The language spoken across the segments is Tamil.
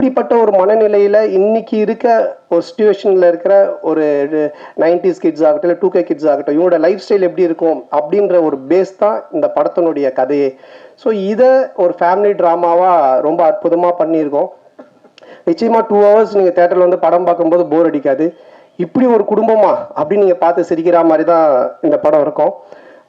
இப்படிப்பட்ட ஒரு மனநிலையில் இன்னைக்கு இருக்க ஒரு சுச்சுவேஷனில் இருக்கிற ஒரு நைன்டிஸ் கிட்ஸ் ஆகட்டும் இல்லை டூ கே கிட்ஸ் ஆகட்டும் இவங்களோட லைஃப் ஸ்டைல் எப்படி இருக்கும் அப்படின்ற ஒரு பேஸ் தான் இந்த படத்தினுடைய கதையே. ஸோ இதை ஒரு ஃபேமிலி ட்ராமாவாக ரொம்ப அற்புதமாக பண்ணியிருக்கோம். நிச்சயமாக டூ ஹவர்ஸ் நீங்கள் தேட்டரில் வந்து படம் பார்க்கும்போது போர் அடிக்காது. இப்படி ஒரு குடும்பமா அப்படின்னு நீங்கள் பார்த்து சிரிக்கிற மாதிரி தான் இந்த படம் இருக்கும்.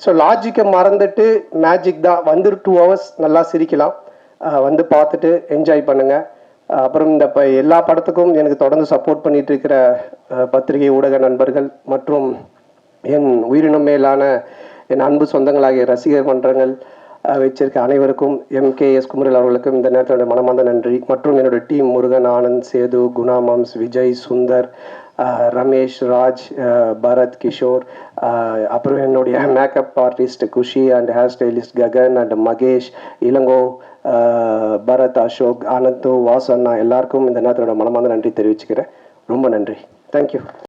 ஸோ லாஜிக்கை மறந்துட்டு மேஜிக் தான். வந்து டூ ஹவர்ஸ் நல்லா சிரிக்கலாம். வந்து பார்த்துட்டு என்ஜாய் பண்ணுங்கள் அப்புறம் இந்த ப எல்லா படத்துக்கும் எனக்கு தொடர்ந்து சப்போர்ட் பண்ணிட்டு இருக்கிற பத்திரிகை ஊடக நண்பர்கள் மற்றும் என் உயிரினம் மேலான என் அன்பு சொந்தங்களாகிய ரசிகர் மன்றங்கள் வச்சிருக்க அனைவருக்கும் எம் கே எஸ் குமரில் அவர்களுக்கும் இந்த நேரத்தில் மனமார்ந்த நன்றி. மற்றும் என்னுடைய டீம் முருகன் ஆனந்த் சேது குணா மாம்ஸ் விஜய் சுந்தர் ரமேஷ் ராஜ் பரத் கிஷோர் அப்புறம் என்னுடைய makeup artist Kushi and hair stylist Gagan and Mahesh Ilango Bharath Ashok Anand வாசண்ணா எல்லாருக்கும் இந்த நேரத்தோட மனமார்ந்த நன்றி தெரிவிச்சுக்கிறேன். ரொம்ப நன்றி. தேங்க்யூ